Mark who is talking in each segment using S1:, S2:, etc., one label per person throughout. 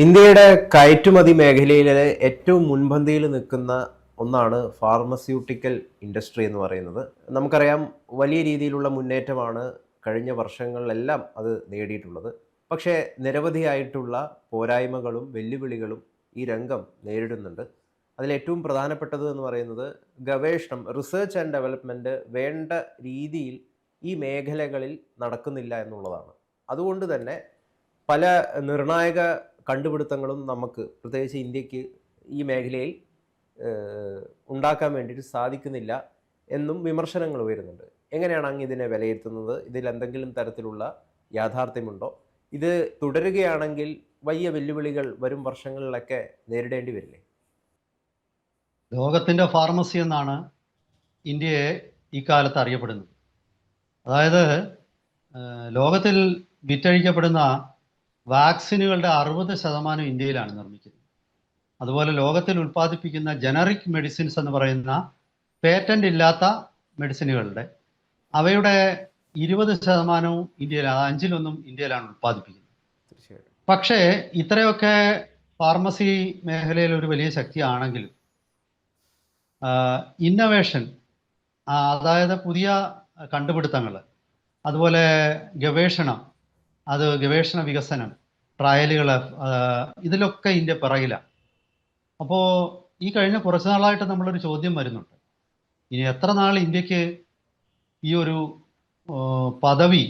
S1: ഇന്ത്യയുടെ കയറ്റുമതി മേഖലയിലെ ഏറ്റവും മുൻപന്തിയിൽ നിൽക്കുന്ന ഒന്നാണ് ഫാർമസ്യൂട്ടിക്കൽ ഇൻഡസ്ട്രി എന്ന് പറയുന്നത്. നമുക്കറിയാം വലിയ രീതിയിലുള്ള മുന്നേറ്റമാണ് കഴിഞ്ഞ വർഷങ്ങളിലെല്ലാം അത് നേടിയിട്ടുള്ളത്. പക്ഷേ നിരവധിയായിട്ടുള്ള പോരായ്മകളും വെല്ലുവിളികളും ഈ രംഗം നേരിടുന്നുണ്ട്. അതിലേറ്റവും പ്രധാനപ്പെട്ടത് എന്ന് പറയുന്നത് ഗവേഷണം റിസർച്ച് ആൻഡ് ഡെവലപ്മെന്റ് വേണ്ട രീതിയിൽ ഈ മേഖലകളിൽ നടക്കുന്നില്ല എന്നുള്ളതാണ്. അതുകൊണ്ട് തന്നെ പല നിർണായക കണ്ടുപിടുത്തങ്ങളും നമുക്ക് പ്രത്യേകിച്ച് ഇന്ത്യയ്ക്ക് ഈ മേഖലയിൽ ഉണ്ടാക്കാൻ വേണ്ടിയിട്ട് സാധിക്കുന്നില്ല എന്നും വിമർശനങ്ങൾ ഉയരുന്നുണ്ട്. എങ്ങനെയാണ് അങ്ങ് ഇതിനെ വിലയിരുത്തുന്നത്? ഇതിൽ എന്തെങ്കിലും തരത്തിലുള്ള യാഥാർത്ഥ്യമുണ്ടോ? ഇത് തുടരുകയാണെങ്കിൽ വലിയ വെല്ലുവിളികൾ വരും വർഷങ്ങളിലൊക്കെ നേരിടേണ്ടി വരില്ലേ?
S2: ലോകത്തിന്റെ ഫാർമസി എന്നാണ് ഇന്ത്യയെ ഇക്കാലത്ത് അറിയപ്പെടുന്നത്. അതായത് ലോകത്തിൽ വിറ്റഴിക്കപ്പെടുന്ന വാക്സിനുകളുടെ അറുപത് ശതമാനം ഇന്ത്യയിലാണ് നിർമ്മിക്കുന്നത്. അതുപോലെ ലോകത്തിൽ ഉൽപ്പാദിപ്പിക്കുന്ന ജനറിക് മെഡിസിൻസ് എന്ന് പറയുന്ന പേറ്റന്റ് ഇല്ലാത്ത മെഡിസിനുകളുടെ അവയുടെ ഇരുപത് ശതമാനവും ഇന്ത്യയിൽ അഞ്ചിലൊന്നും ഇന്ത്യയിലാണ് ഉൽപ്പാദിപ്പിക്കുന്നത്. പക്ഷേ ഇത്രയൊക്കെ ഫാർമസി മേഖലയിൽ ഒരു വലിയ ശക്തിയാണെങ്കിലും ഇന്നവേഷൻ അതായത് പുതിയ കണ്ടുപിടുത്തങ്ങൾ അതുപോലെ ഗവേഷണം അത് ഗവേഷണ വികസനം ട്രയലുകൾ ഇതിലൊക്കെ ഇന്ത്യ പിറകിലാണ് അപ്പോൾ ഈ കഴിഞ്ഞ കുറച്ച് നാളായിട്ട് നമ്മളൊരു ചോദ്യം വരുന്നുണ്ട്. ഇനി എത്ര നാൾ ഇന്ത്യയ്ക്ക് ഈ ഒരു പദവി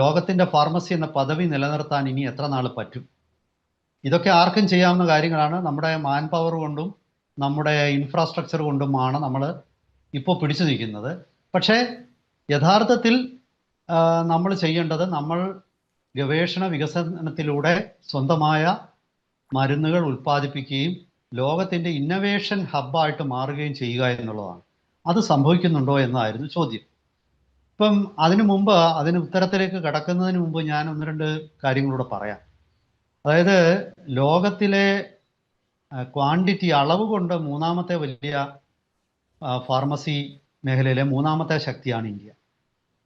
S2: ലോകത്തിന്റെ ഫാർമസി എന്ന പദവി നിലനിർത്താൻ ഇനി എത്ര നാൾ പറ്റും? ഇതൊക്കെ ആർക്കും ചെയ്യാവുന്ന കാര്യങ്ങളാണ്. നമ്മുടെ മാൻ പവർ കൊണ്ടും നമ്മുടെ ഇൻഫ്രാസ്ട്രക്ചർ കൊണ്ടുമാണ് നമ്മൾ ഇപ്പോൾ പിടിച്ചു നിൽക്കുന്നത്. പക്ഷേ യഥാർത്ഥത്തിൽ നമ്മൾ ചെയ്യേണ്ടത് നമ്മൾ ഗവേഷണ വികസനത്തിലൂടെ സ്വന്തമായ മരുന്നുകൾ ഉൽപ്പാദിപ്പിക്കുകയും ലോകത്തിന്റെ ഇന്നവേഷൻ ഹബ്ബായിട്ട് മാറുകയും ചെയ്യുക എന്നുള്ളതാണ്. അത് സംഭവിക്കുന്നുണ്ടോ എന്നായിരുന്നു ചോദ്യം. ഇപ്പം അതിനു മുമ്പ് അതിന് ഉത്തരത്തിലേക്ക് കടക്കുന്നതിന് മുമ്പ് ഞാൻ ഒന്ന് രണ്ട് കാര്യങ്ങളൂടെ പറയാം. അതായത് ലോകത്തിലെ ക്വാണ്ടിറ്റി അളവ് കൊണ്ട് മൂന്നാമത്തെ വലിയ ഫാർമസി മേഖലയിലെ മൂന്നാമത്തെ ശക്തിയാണ് ഇന്ത്യ.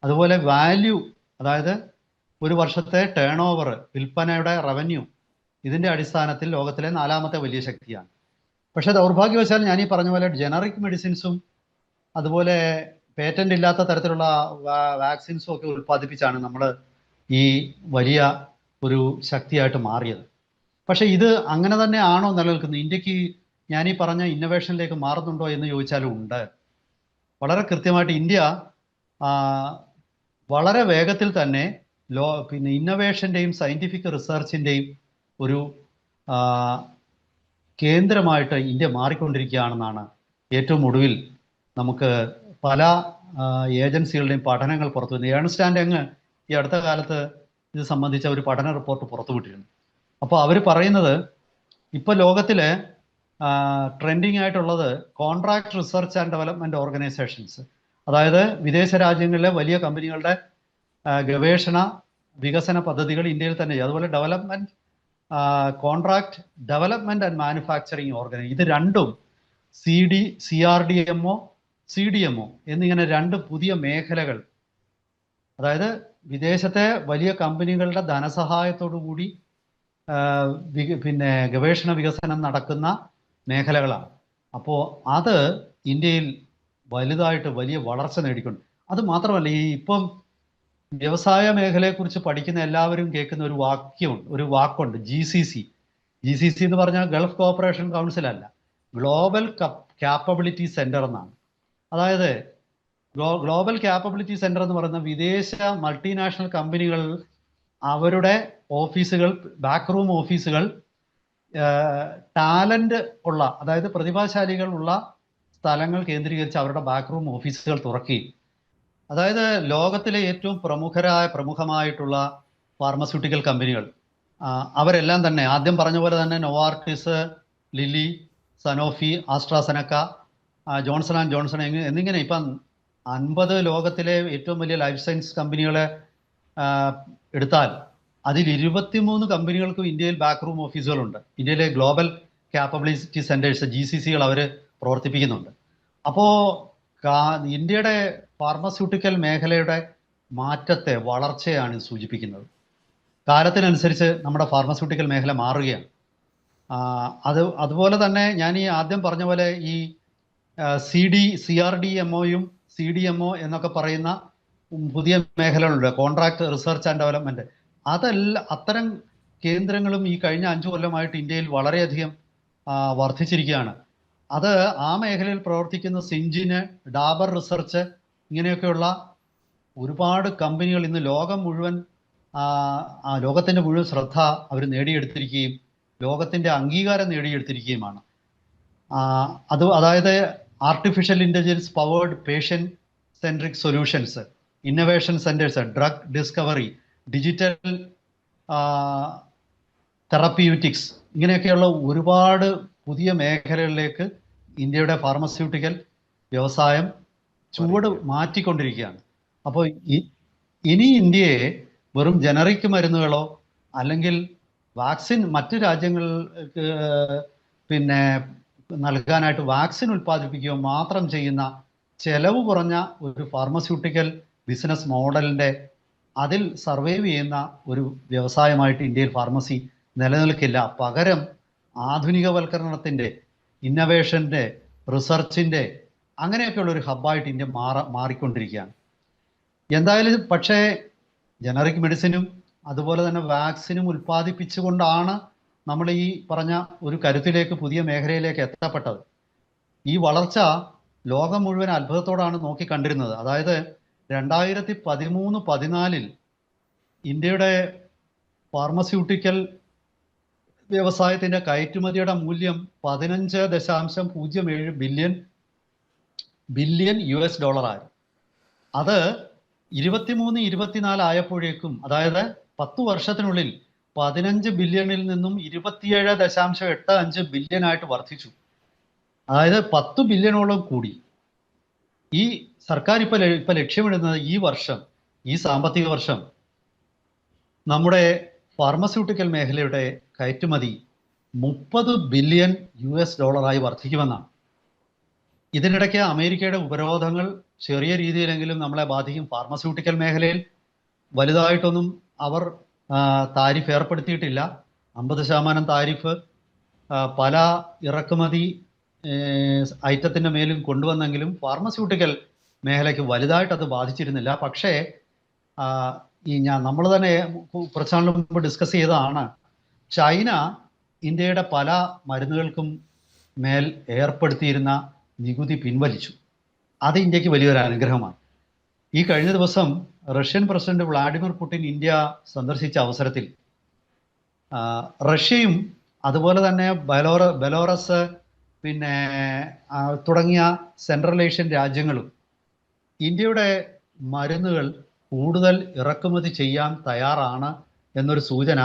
S2: അതുപോലെ വാല്യൂ അതായത് ഒരു വർഷത്തെ ടേൺ ഓവർ വിൽപ്പനയുടെ റവന്യൂ ഇതിന്റെ അടിസ്ഥാനത്തിൽ ലോകത്തിലെ നാലാമത്തെ വലിയ ശക്തിയാണ്. പക്ഷേ ദൗർഭാഗ്യവശാൽ ഞാൻ ഈ പറഞ്ഞ പോലെ ജനറിക് മെഡിസിൻസും അതുപോലെ പേറ്റന്റ് ഇല്ലാത്ത തരത്തിലുള്ള വാക്സിൻസും ഒക്കെ ഉൽപ്പാദിപ്പിച്ചാണ് നമ്മൾ ഈ വലിയ ഒരു ശക്തിയായിട്ട് മാറിയത്. പക്ഷെ ഇത് അങ്ങനെ തന്നെ ആണോ നിലനിൽക്കുന്നത്? ഇന്ത്യയ്ക്ക് ഞാൻ ഈ പറഞ്ഞ ഇന്നോവേഷനിലേക്ക് മാറുന്നുണ്ടോ എന്ന് ചോദിച്ചാലും ഉണ്ട്. വളരെ കൃത്യമായിട്ട് ഇന്ത്യ വളരെ വേഗത്തിൽ തന്നെ ലോ പിന്നെ ഇന്നവേഷന്റെയും സയന്റിഫിക് റിസർച്ചിന്റെയും ഒരു കേന്ദ്രമായിട്ട് ഇന്ത്യ മാറിക്കൊണ്ടിരിക്കുകയാണെന്നാണ് ഏറ്റവും ഒടുവിൽ നമുക്ക് പല ഏജൻസികളുടെയും പഠനങ്ങൾ പുറത്തു വരുന്നത്. ഏൺസ്റ്റാൻഡ് അങ്ങ് ഈ അടുത്ത കാലത്ത് ഇത് സംബന്ധിച്ച ഒരു പഠന റിപ്പോർട്ട് പുറത്തുവിട്ടിരുന്നു അപ്പോൾ അവർ പറയുന്നത് ഇപ്പോൾ ലോകത്തിലെ ട്രെൻഡിങ് ആയിട്ടുള്ളത് contract research and development organisations അതായത് വിദേശ രാജ്യങ്ങളിലെ വലിയ കമ്പനികളുടെ ഗവേഷണ വികസന പദ്ധതികൾ ഇന്ത്യയിൽ തന്നെ അതുപോലെ development contract development and manufacturing organise ഇത് രണ്ടും C D C R D M O C D M O എന്നിങ്ങനെ രണ്ട് പുതിയ മേഖലകൾ. അതായത് വിദേശത്തെ വലിയ കമ്പനികളുടെ ധനസഹായത്തോടു കൂടി പിന്നെ ഗവേഷണ വികസനം നടക്കുന്ന മേഖലകളാണ്. അപ്പോൾ അത് ഇന്ത്യയിൽ വലുതായിട്ട് വലിയ വളർച്ച നേടിക്കൊണ്ട്. അത് മാത്രമല്ല ഈ ഇപ്പം വ്യവസായ മേഖലയെക്കുറിച്ച് പഠിക്കുന്ന എല്ലാവരും കേൾക്കുന്ന ഒരു വാക്യമുണ്ട് ഒരു വാക്കുണ്ട് G C C G C C എന്ന് പറഞ്ഞാൽ ഗൾഫ് കോപ്പറേഷൻ കൗൺസിൽ അല്ല ഗ്ലോബൽ ക്യാപ്പബിലിറ്റി സെന്റർ എന്നാണ്. അതായത് ഗ്ലോബൽ ക്യാപ്പബിലിറ്റി സെന്റർ എന്ന് പറയുന്ന വിദേശ മൾട്ടിനാഷണൽ കമ്പനികൾ അവരുടെ ഓഫീസുകൾ ബാക്ക് റൂം ഓഫീസുകൾ ടാലന്റ് ഉള്ള അതായത് പ്രതിഭാശാലികൾ ഉള്ള സ്ഥലങ്ങൾ കേന്ദ്രീകരിച്ച് അവരുടെ ബാക്ക് റൂം ഓഫീസുകൾ തുറക്കുകയും അതായത് ലോകത്തിലെ ഏറ്റവും പ്രമുഖരായ പ്രമുഖമായിട്ടുള്ള ഫാർമസ്യൂട്ടിക്കൽ കമ്പനികൾ അവരെല്ലാം തന്നെ ആദ്യം പറഞ്ഞ പോലെ തന്നെ Novartis Lilly Sanofi AstraZeneca Johnson and Johnson എന്നിങ്ങനെ ഇപ്പം അൻപത് ലോകത്തിലെ ഏറ്റവും വലിയ ലൈഫ് സയൻസ് കമ്പനികളെ എടുത്താൽ അതിൽ ഇരുപത്തിമൂന്ന് കമ്പനികൾക്കും ഇന്ത്യയിൽ ബാക്ക് റൂം ഓഫീസുകളുണ്ട് ഇന്ത്യയിലെ global capability centres G C സികൾ അവർ പ്രവർത്തിപ്പിക്കുന്നുണ്ട്. അപ്പോൾ ഇന്ത്യയുടെ ഫാർമസ്യൂട്ടിക്കൽ മേഖലയുടെ മാറ്റത്തെ വളർച്ചയാണ് സൂചിപ്പിക്കുന്നത്. കാലത്തിനനുസരിച്ച് നമ്മുടെ ഫാർമസ്യൂട്ടിക്കൽ മേഖല മാറുകയാണ്. അത് അതുപോലെ തന്നെ ഞാൻ ഈ ആദ്യം പറഞ്ഞ പോലെ ഈ C D C R D M ഒയും C D M O എന്നൊക്കെ പറയുന്ന പുതിയ മേഖലകളുണ്ട്. Contract research and development. അതല്ല അത്തരം കേന്ദ്രങ്ങളും ഈ കഴിഞ്ഞ അഞ്ചു കൊല്ലമായിട്ട് ഇന്ത്യയിൽ വളരെയധികം വർദ്ധിച്ചിരിക്കുകയാണ്. അത് ആ മേഖലയിൽ പ്രവർത്തിക്കുന്ന സിഞ്ചിന് ഡാബർ റിസർച്ച് ഇങ്ങനെയൊക്കെയുള്ള ഒരുപാട് കമ്പനികൾ ഇന്ന് ലോകം മുഴുവൻ ലോകത്തിന്റെ മുഴുവൻ ശ്രദ്ധ അവർ നേടിയെടുത്തിരിക്കുകയും ലോകത്തിന്റെ അംഗീകാരം നേടിയെടുത്തിരിക്കുകയുമാണ്. അത് അതായത് artificial intelligence powered patient centric solutions innovation centres drug discovery digital therapeutics ഇങ്ങനെയൊക്കെയുള്ള ഒരുപാട് പുതിയ മേഖലകളിലേക്ക് ഇന്ത്യയുടെ ഫാർമസ്യൂട്ടിക്കൽ വ്യവസായം ചുവട് മാറ്റിക്കൊണ്ടിരിക്കുകയാണ്. അപ്പോൾ ഇനി ഇന്ത്യയെ വെറും ജനറിക് മരുന്നുകളോ അല്ലെങ്കിൽ വാക്സിൻ മറ്റു രാജ്യങ്ങൾക്ക് പിന്നെ നൽകാനായിട്ട് വാക്സിൻ ഉൽപ്പാദിപ്പിക്കുകയോ മാത്രം ചെയ്യുന്ന ചെലവ് കുറഞ്ഞ ഒരു ഫാർമസ്യൂട്ടിക്കൽ ബിസിനസ് മോഡലിന്റെ അതിൽ സർവൈവ് ചെയ്യുന്ന ഒരു വ്യവസായമായിട്ട് ഇന്ത്യയിൽ ഫാർമസി നിലനിൽക്കില്ല. പകരം ആധുനികവൽക്കരണത്തിന്റെ ഇന്നവേഷന്റെ റിസർച്ചിന്റെ അങ്ങനെയൊക്കെയുള്ള ഒരു ഹബ്ബായിട്ട് ഇന്ത്യ മാറ മാറിക്കൊണ്ടിരിക്കുകയാണ്. എന്തായാലും പക്ഷേ ജനറിക് മെഡിസിനും അതുപോലെ തന്നെ വാക്സിനും ഉൽപ്പാദിപ്പിച്ചുകൊണ്ടാണ് നമ്മൾ ഈ പറഞ്ഞ ഒരു കരുത്തിലേക്ക് പുതിയ മേഖലയിലേക്ക് എത്തപ്പെട്ടത്. ഈ വളർച്ച ലോകം മുഴുവൻ അത്ഭുതത്തോടാണ് നോക്കി കണ്ടിരുന്നത്. അതായത് രണ്ടായിരത്തി പതിമൂന്ന് പതിനാലിൽ ഇന്ത്യയുടെ ഫാർമസ്യൂട്ടിക്കൽ വ്യവസായത്തിന്റെ കയറ്റുമതിയുടെ മൂല്യം പതിനഞ്ച് ദശാംശം പൂജ്യം ഏഴ് ബില്യൺ ബില്യൺ യു എസ് ഡോളറായി. അത് ഇരുപത്തിമൂന്ന് ഇരുപത്തിനാല് ആയപ്പോഴേക്കും അതായത് പത്ത് വർഷത്തിനുള്ളിൽ പതിനഞ്ച് ബില്യണിൽ നിന്നും ഇരുപത്തിയേഴ് ദശാംശം എട്ട് അഞ്ച് ബില്യൺ ആയിട്ട് വർദ്ധിച്ചു. അതായത് പത്ത് ബില്യണോളം കൂടി. ഈ സർക്കാർ ഇപ്പൊ ഇപ്പൊ ലക്ഷ്യമിടുന്നത് ഈ വർഷം ഈ സാമ്പത്തിക വർഷം നമ്മുടെ ഫാർമസ്യൂട്ടിക്കൽ മേഖലയുടെ കയറ്റുമതി മുപ്പത് ബില്യൺ യു എസ് ഡോളറായി വർദ്ധിക്കുമെന്നാണ്. ഇതിനിടയ്ക്ക് അമേരിക്കയുടെ ഉപരോധങ്ങൾ ചെറിയ രീതിയിലെങ്കിലും നമ്മളെ ബാധിക്കും. ഫാർമസ്യൂട്ടിക്കൽ മേഖലയിൽ വലുതായിട്ടൊന്നും അവർ താരിഫ് ഏർപ്പെടുത്തിയിട്ടില്ല. അമ്പത് ശതമാനം താരിഫ് പല ഇറക്കുമതി ഐറ്റത്തിന്റെ മേലും കൊണ്ടുവന്നെങ്കിലും ഫാർമസ്യൂട്ടിക്കൽ മേഖലയ്ക്ക് വലുതായിട്ട് അത് ബാധിച്ചിരുന്നില്ല. പക്ഷേ ഈ ഞാൻ നമ്മൾ തന്നെ കുറച്ച് നാൾ മുമ്പ് ഡിസ്കസ് ചെയ്തതാണ്. ചൈന ഇന്ത്യയുടെ പല മരുന്നുകൾക്കും മേൽ ഏർപ്പെടുത്തിയിരുന്ന നികുതി പിൻവലിച്ചു. അത് ഇന്ത്യയ്ക്ക് വലിയൊരു അനുഗ്രഹമാണ്. ഈ കഴിഞ്ഞ ദിവസം Russian president Vladimir Putin India സന്ദർശിച്ച അവസരത്തിൽ റഷ്യയും അതുപോലെ തന്നെ ബലോറ ബലോറസ് പിന്നെ തുടങ്ങിയ സെൻട്രൽ ഏഷ്യൻ രാജ്യങ്ങളും ഇന്ത്യയുടെ മരുന്നുകൾ കൂടുതൽ ഇറക്കുമതി ചെയ്യാൻ തയ്യാറാണ് എന്നൊരു സൂചന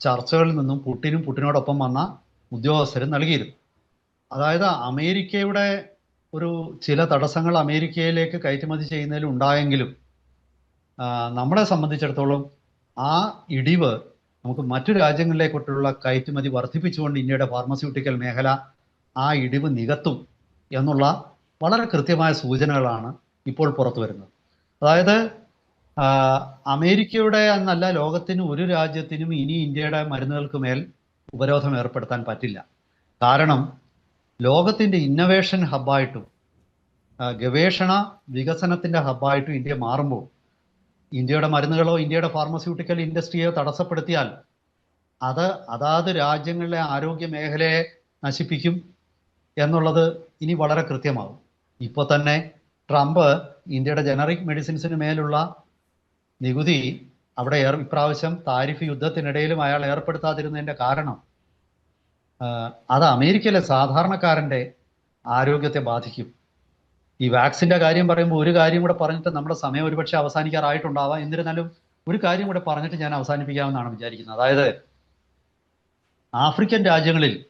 S2: ചർച്ചകളിൽ നിന്നും പുട്ടിനും പുട്ടിനോടൊപ്പം വന്ന ഉദ്യോഗസ്ഥരും നൽകിയിരുന്നു. അതായത് അമേരിക്കയുടെ ഒരു ചില തടസ്സങ്ങൾ അമേരിക്കയിലേക്ക് കയറ്റുമതി ചെയ്യുന്നതിൽ ഉണ്ടായെങ്കിലും നമ്മളെ സംബന്ധിച്ചിടത്തോളം ആ ഇടിവ് നമുക്ക് മറ്റു രാജ്യങ്ങളിലേക്കൊട്ടുള്ള കയറ്റുമതി വർദ്ധിപ്പിച്ചുകൊണ്ട് ഇന്ത്യയുടെ ഫാർമസ്യൂട്ടിക്കൽ മേഖല ആ ഇടിവ് നികത്തും എന്നുള്ള വളരെ കൃത്യമായ സൂചനകളാണ് ഇപ്പോൾ പുറത്തു വരുന്നത്. അതായത് അമേരിക്കയുടെ എന്നല്ല ലോകത്തിന് ഒരു രാജ്യത്തിനും ഇനി ഇന്ത്യയുടെ മരുന്നുകൾക്ക് മേൽ ഉപരോധം ഏർപ്പെടുത്താൻ പറ്റില്ല. കാരണം ലോകത്തിന്റെ ഇന്നവേഷൻ ഹബ്ബായിട്ടും ആ, ഗവേഷണ വികസനത്തിന്റെ ഹബ്ബായിട്ടും ഇന്ത്യ മാറുമ്പോൾ ഇന്ത്യയുടെ മരുന്നുകളോ ഇന്ത്യയുടെ ഫാർമസ്യൂട്ടിക്കൽ ഇൻഡസ്ട്രിയോ തടസ്സപ്പെടുത്തിയാൽ അത് അതാത് രാജ്യങ്ങളിലെ ആരോഗ്യ മേഖലയെ നശിപ്പിക്കും എന്നുള്ളത് ഇനി വളരെ കൃത്യമാകും. ഇപ്പോൾ തന്നെ ട്രംപ് ഇന്ത്യയുടെ ജനറിക് മെഡിസിൻസിന് മേലുള്ള നികുതി അവിടെ ഏർ ഇപ്രാവശ്യം താരിഫ് യുദ്ധത്തിനിടയിലും അയാൾ ഏർപ്പെടുത്താതിരുന്നതിന്റെ കാരണം അത് അമേരിക്കയിലെ സാധാരണക്കാരന്റെ ആരോഗ്യത്തെ ബാധിക്കും. ഈ വാക്സിന്റെ കാര്യം പറയുമ്പോൾ ഒരു കാര്യം കൂടെ പറഞ്ഞിട്ട് നമ്മുടെ സമയം ഒരുപക്ഷെ അവസാനിക്കാറായിട്ടുണ്ടാവാം. എന്നിരുന്നാലും ഒരു കാര്യം കൂടെ പറഞ്ഞിട്ട് ഞാൻ അവസാനിപ്പിക്കാമെന്നാണ് വിചാരിക്കുന്നത്. അതായത് ആഫ്രിക്കൻ രാജ്യങ്ങളിൽ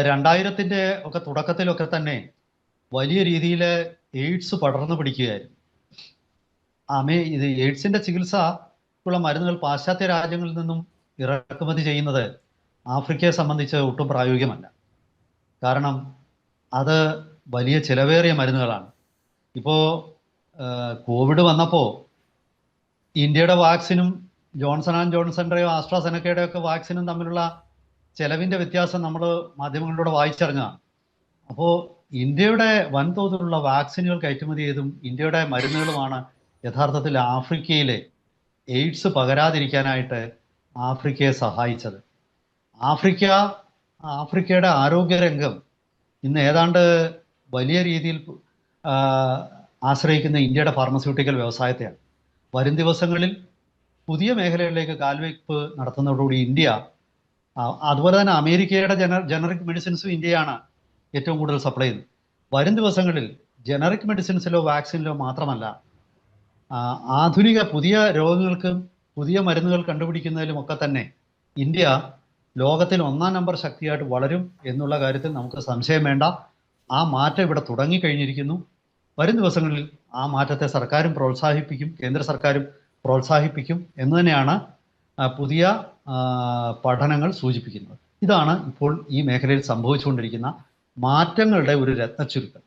S2: രണ്ടായിരത്തിന്റെ ഒക്കെ തുടക്കത്തിലൊക്കെ തന്നെ വലിയ രീതിയിൽ എയ്ഡ്സ് പടർന്നു പിടിക്കുകയായിരുന്നു. അമേ ഇത് എയ്ഡ്സിന്റെ ചികിത്സക്കുള്ള മരുന്നുകൾ പാശ്ചാത്യ രാജ്യങ്ങളിൽ നിന്നും ഇറക്കുമതി ചെയ്യുന്നത് ആഫ്രിക്കയെ സംബന്ധിച്ച് ഒട്ടും പ്രായോഗികമല്ല. കാരണം അത് വലിയ ചിലവേറിയ മരുന്നുകളാണ്. ഇപ്പോൾ കോവിഡ് വന്നപ്പോൾ ഇന്ത്യയുടെ വാക്സിനും ജോൺസൺ ആൻഡ് ജോൺസന്റെയോ ആസ്ട്രാസെനക്കയുടെയോ ഒക്കെ വാക്സിനും തമ്മിലുള്ള ചിലവിന്റെ വ്യത്യാസം നമ്മൾ മാധ്യമങ്ങളിലൂടെ വായിച്ചറിഞ്ഞതാണ്. അപ്പോൾ ഇന്ത്യയുടെ വൻതോതിലുള്ള വാക്സിനുകൾ കയറ്റുമതി ചെയ്തും ഇന്ത്യയുടെ മരുന്നുകളുമാണ് യഥാർത്ഥത്തിൽ ആഫ്രിക്കയിലെ എയ്ഡ്സ് പകരാതിരിക്കാനായിട്ട് ആഫ്രിക്കയെ സഹായിച്ചത്. ആഫ്രിക്ക ആഫ്രിക്കയുടെ ആരോഗ്യരംഗം ഇന്ന് ഏതാണ്ട് വലിയ രീതിയിൽ ആശ്രയിക്കുന്ന ഇന്ത്യയുടെ ഫാർമസ്യൂട്ടിക്കൽ വ്യവസായത്തെയാണ്. വരും ദിവസങ്ങളിൽ പുതിയ മേഖലകളിലേക്ക് കാൽവയ്പ് നടത്തുന്നതോടുകൂടി ഇന്ത്യ അതുപോലെ തന്നെ അമേരിക്കയുടെ ജന ജനറിക് മെഡിസിൻസും ഇന്ത്യയാണ് ഏറ്റവും കൂടുതൽ സപ്ലൈ ചെയ്യുന്നത്. വരും ദിവസങ്ങളിൽ ജനറിക് മെഡിസിൻസിലോ വാക്സിനിലോ മാത്രമല്ല ആധുനിക പുതിയ രോഗങ്ങൾക്കും പുതിയ മരുന്നുകൾ കണ്ടുപിടിക്കുന്നതിലും ഒക്കെ തന്നെ ഇന്ത്യ ലോകത്തിൽ ഒന്നാം നമ്പർ ശക്തിയായിട്ട് വളരും എന്നുള്ള കാര്യത്തിൽ നമുക്ക് സംശയം വേണ്ട. ആ മാറ്റം ഇവിടെ തുടങ്ങിക്കഴിഞ്ഞിരിക്കുന്നു. വരും ദിവസങ്ങളിൽ ആ മാറ്റത്തെ സർക്കാരും പ്രോത്സാഹിപ്പിക്കും കേന്ദ്ര സർക്കാരും പ്രോത്സാഹിപ്പിക്കും എന്ന് തന്നെയാണ് പുതിയ പഠനങ്ങൾ സൂചിപ്പിക്കുന്നത്. ഇതാണ് ഇപ്പോൾ ഈ മേഖലയിൽ സംഭവിച്ചുകൊണ്ടിരിക്കുന്ന മാറ്റങ്ങളുടെ ഒരു രത്നച്ചുരുക്കം